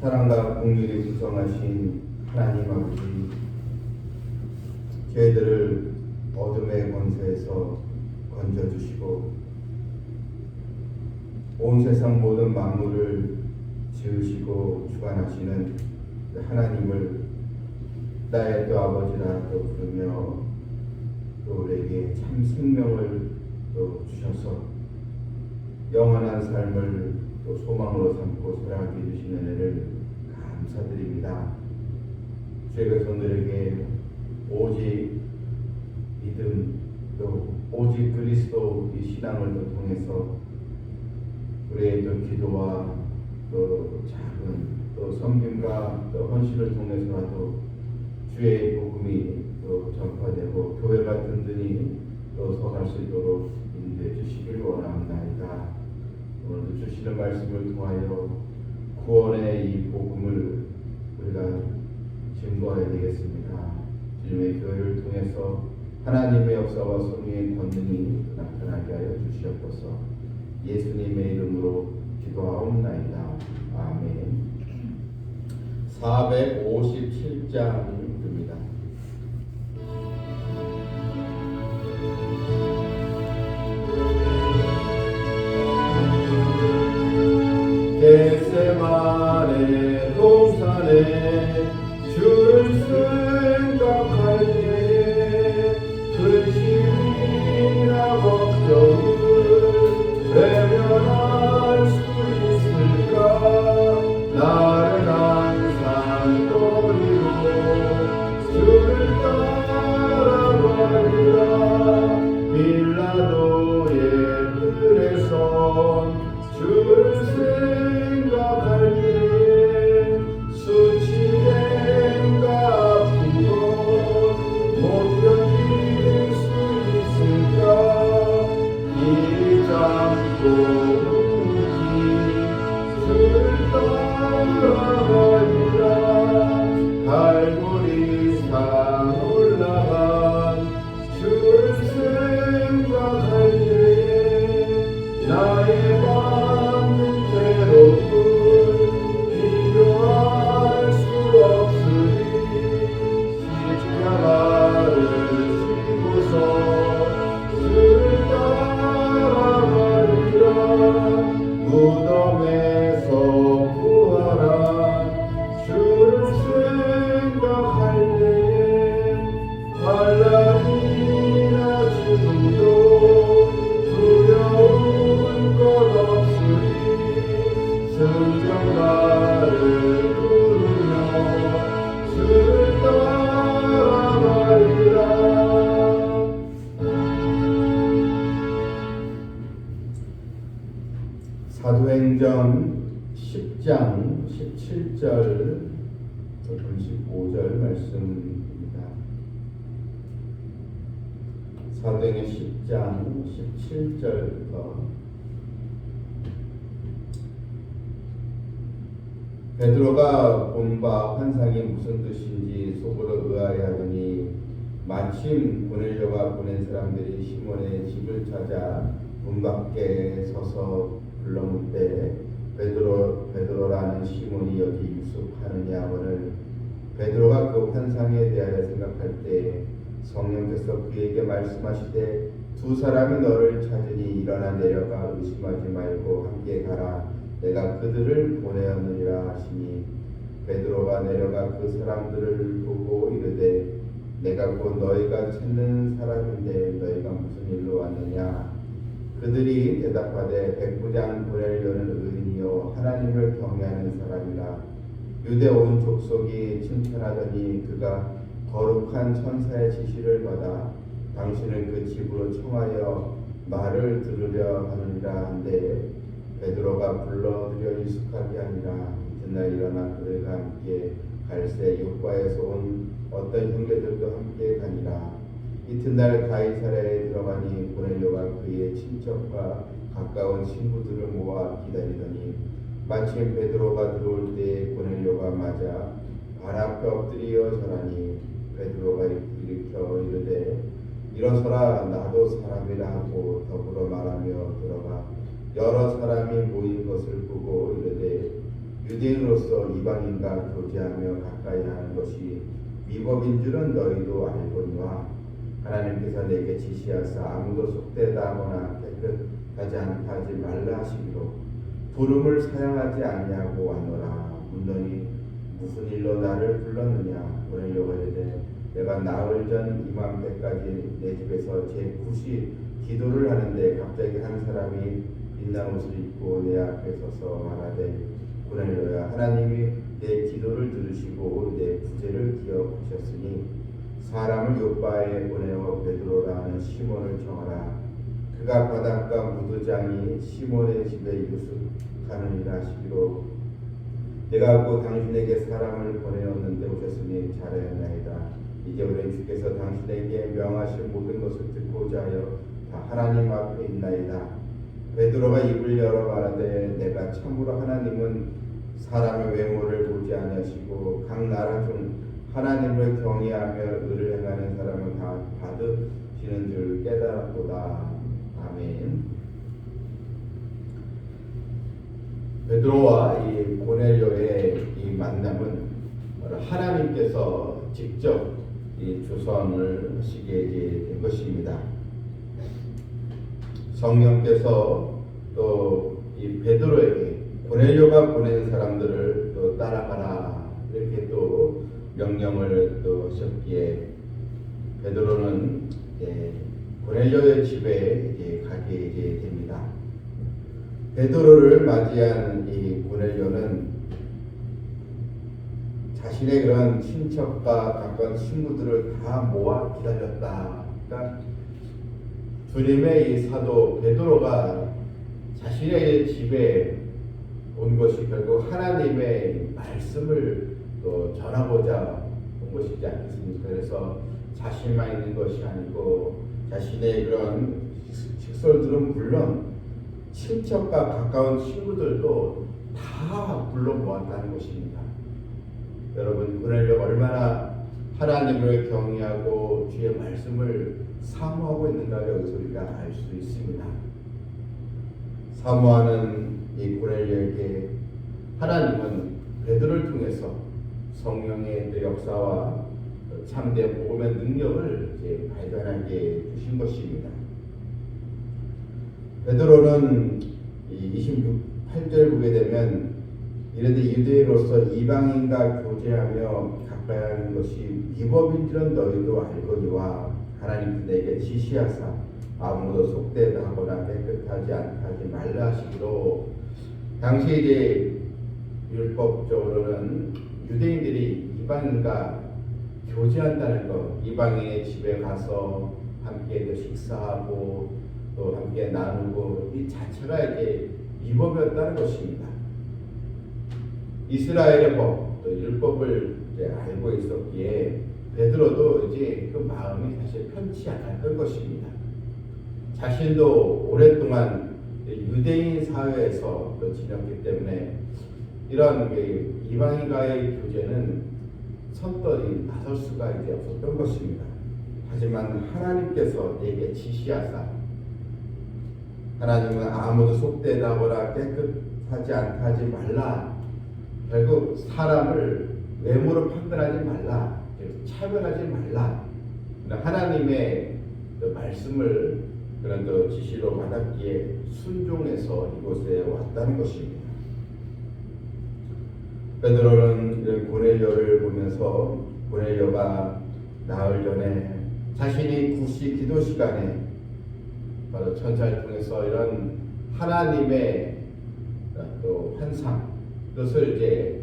사랑과 공률이 구성하신 하나님 아버지 저희들을 어둠의 권세에서 건져주시고 온 세상 모든 만물을 지으시고 주관하시는 그 하나님을 나의 또 아버지라 또 부르며 또 우리에게 참 생명을 또 주셔서 영원한 삶을 또 소망으로 삼고 살아가게 해주시는 은혜를 감사드립니다. 주의 백성들에게 오직 믿음 또 오직 그리스도 이 신앙을 또 통해서 우리의 또 기도와 또 작은 또 섬김과 또 헌신을 통해서라도 주의 복음이 또 전파되고 교회가 든든히 또 서갈 수 있도록 인도해 주시길 원합니다. 오늘도 주시는 말씀을 통하여 구원의 이 복음을 우리가 증거해야 되겠습니다. 주님의 교회를 통해서 하나님의 역사와 성령의 권능이 나타나게 하여 주시옵소서. 예수님의 이름으로 기도하옵나이다. 아멘. 457장 17절 35절 말씀입니다. 사도행전 10장 17절부터 베드로가 본바 환상이 무슨 뜻인지 속으로 의아해하더니 마침 보내려가 보낸 사람들이 시몬의 집을 찾아 문 밖에 서서 불러문때 베드로 베드로라는 시몬이 여기 유숙하느냐 하거늘 베드로가 그 환상에 대하여 생각할 때 성령께서 그에게 말씀하시되 두 사람이 너를 찾으니 일어나 내려가 의심하지 말고 함께 가라. 내가 그들을 보내었느니라 하시니. 베드로가 내려가 그 사람들을 보고 이르되 내가 곧 너희가 찾는 사람인데 너희가 무슨 일로 왔느냐? 그들이 대답하되 백부장 보내려는 의인 이요 하나님을 경외하는 사람이라. 유대 온 족속이 칭찬하더니 그가 거룩한 천사의 지시를 받아 당신을 그 집으로 청하여 말을 들으려 하느니라 한데 베드로가 불러들여 익숙하게 하니라. 이튿날 일어나 그들과 함께 갈새 육과에서 온 어떤 형제들도 함께 가니라. 이튿날 가이사랴에 들어가니 고넬료가 그의 친척과 가까운 친구들을 모아 기다리더니 마침 베드로가 들어올 때 고넬료가 맞아 발 앞에 엎드려 절하니 베드로가 일으켜 이르되 일어서라 나도 사람이라 하고 더불어 말하며 들어가. 여러 사람이 모인 것을 보고 이르되 유대인으로서 이방인과 교제하며 가까이 하는 것이 위법인 줄은 너희도 알거니와 하나님께서 내게 지시하사 아무도 속되다거나 깨끗 하지 않다 하지 말라 하시기로 부름을 사양하지 아니하고 하노라. 묻더니 무슨 일로 나를 불렀느냐? 오늘요가 이르되 내가 나흘 전 이맘때까지 내 집에서 제 굿이 기도를 하는데 갑자기 한 사람이 빛난 옷을 입고 내 앞에 서서 말하되 고넬료야 하나님이 내 기도를 들으시고 내 부재를 기억하셨으니 사람을 요바에 보내어 베드로라 하는 시몬을 정하라 그가 바닷가 무도장이 시몬의 집에 유숙하느니라 하시기로. 내가 곧 당신에게 사람을 보내었는데 오셨으니 잘하였나이다. 이제 우리 주께서 당신에게 명하신 모든 것을 듣고자 하여 다 하나님 앞에 있나이다. 베드로가 입을 열어 말하되 내가 참으로 하나님은 사람의 외모를 보지 아니하시고 각 나라 중 하나님을 경외하며 의를 행하는 사람을 다 받으시는 줄 깨달았도다. 아멘. 베드로와 이 고넬료의 이 만남은 하나님께서 직접 이 조성을 하시게 된 것입니다. 성령께서 또 이 베드로에게 고넬료가 보낸 사람들을 또 따라가라 이렇게 또 명령을 또 하셨기에 베드로는 이제 고넬료의 집에 됩니다. 베드로를 맞이한 이 고넬료는 자신의 그런 친척과 가까운 친구들을 다 모아 기다렸다. 그러니까 주님의 이 사도 베드로가 자신의 집에 온 것이 결국 하나님의 말씀을 또 전하고자 온 것이지 않겠습니까? 그래서 자신만 있는 것이 아니고 자신의 그런 식솔들은 물론 친척과 가까운 친구들도 다 불러 모았다는 것입니다. 여러분 그러려고 얼마나 하나님을 경외하고 주의 말씀을 사모하고 있는가를 여기서 우리가 알 수 있습니다. 사모하는 이 고넬료에게 하나님은 베드로를 통해서 성령의 그 역사와 참된 복음의 능력을 이제 발견하게 주신 것입니다. 베드로는 이 26, 8절 보게 되면 이르되 유대인으로서 이방인과 교제하며 가까이 하는 것이 위법인 줄은 너희도 알거니와 하나님 내게 지시하사 아무도 속되다 하거나 깨끗하지 않다 하지 말라 하시기로. 당시 이제 율법적으로는 유대인들이 이방인과 교제한다는 것, 이방인의 집에 가서 함께 그 식사하고 또 함께 나누고 이 자체가 이제 위법이었다는 것입니다. 이스라엘의 법, 또 율법을 알고 있었기에 베드로도 이제 그 마음이 사실 편치 않았던 것입니다. 자신도 오랫동안 유대인 사회에서 또 지냈기 때문에 이런 그 이방인과의 교제는 선뜻이 나설 수가 이제 없었던 것입니다. 하지만 하나님께서 내게 지시하사 하나님은 아무도 속되다거나 깨끗하지 않다 하지 말라. 결국 사람을 외모로 판단하지 말라. 차별하지 말라. 하나님의 그 말씀을 그런 그 지시로 받았기에 순종해서 이곳에 왔다는 것입니다. 베드로는 고넬료를 보면서 고넬료가 나흘 전에 자신이 구시 기도 시간에 바로 천사를 통해서 이런 하나님의 또 환상 그것을 이제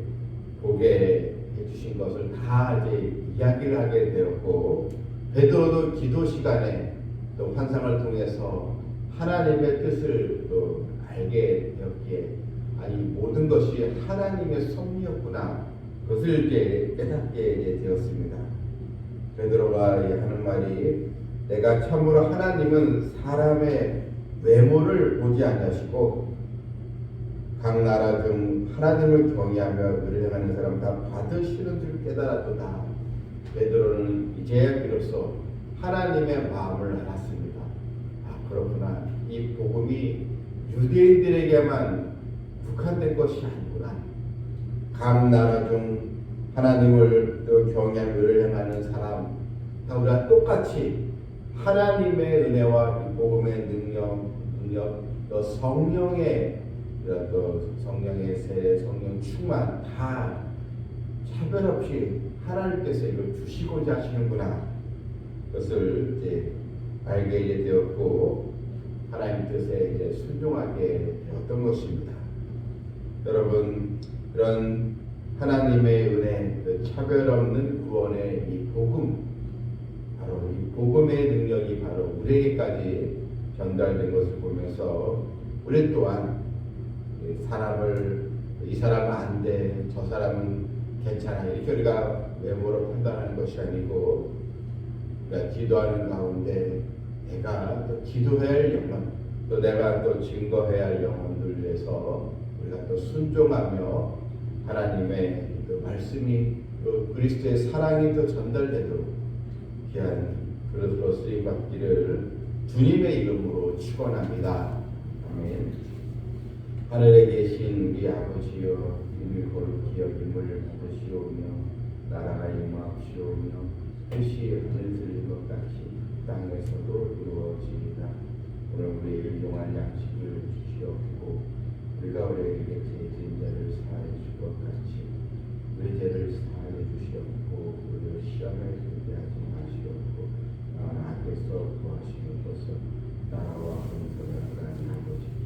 보게 해주신 것을 다 이제 이야기를 하게 되었고 베드로도 기도 시간에 또 환상을 통해서 하나님의 뜻을 또 알게 되었기에 아니 모든 것이 하나님의 섭리였구나 그것을 이제 깨닫게 되었습니다. 베드로가 하는 말이 내가 참으로 하나님은 사람의 외모를 보지 아니하시고 각 나라 중 하나님을 경외하며 의를 행하는 사람 다 받으시는 줄 깨달았도다. 베드로는 이제야 비로소 하나님의 마음을 알았습니다. 아 그렇구나. 이 복음이 유대인들에게만 국한된 것이 아니구나. 각 나라 중 하나님을 또 경외하며 의를 행하는 사람 다 우리가 똑같이 하나님의 은혜와 이 복음의 능력, 능력 또 성령의 이런 또 성령의 세례, 성령 충만 다 차별 없이 하나님께서 이걸 주시고자 하시는구나. 그것을 이제 알게 되었고 하나님 뜻에 이제 순종하게 되었던 것입니다. 여러분 그런 하나님의 은혜, 그 차별 없는 구원의 이 복음, 바로 이 복음의 능력이 바로 우리에게까지 전달된 것을 보면서 우리 또한 이 사람을 이 사람은 안 돼, 저 사람은 괜찮아 이렇게 우리가 외모로 판단하는 것이 아니고 우리가 기도하는 가운데 내가 또 기도해야 할 영혼, 또 내가 또 증거해야 할 영혼들 위해서 우리가 또 순종하며 하나님의 그 말씀이 또 그리스도의 사랑이 또 전달되도록 귀한 그릇으로 쓰임 받기를 주님의 이름으로 축원합니다. 아멘. 하늘에 계신 우리 아버지여 이름이 거룩히 여김을 받으시오며 나라가 임하옵시오며 뜻이 이룬 것 같이 땅에서도 이루어지리라 오늘 우리에게 용한 양식을 주시옵고 우리가 우리에게 죄진 자를 사하여 줄것 같이 우리 죄를 사하여 주시옵고 우리를 시험에 들게 하지 마시옵고 나는 악에서 구하시는 것은 나라와 은혜가 하나님 아버지께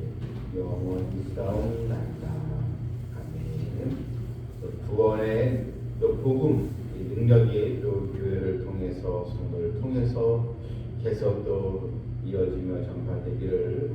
싸움난다. 아멘. 또 구원의 또 복음 이 능력이 또 교회를 통해서 성도를 통해서 계속 또 이어지며 전파되기를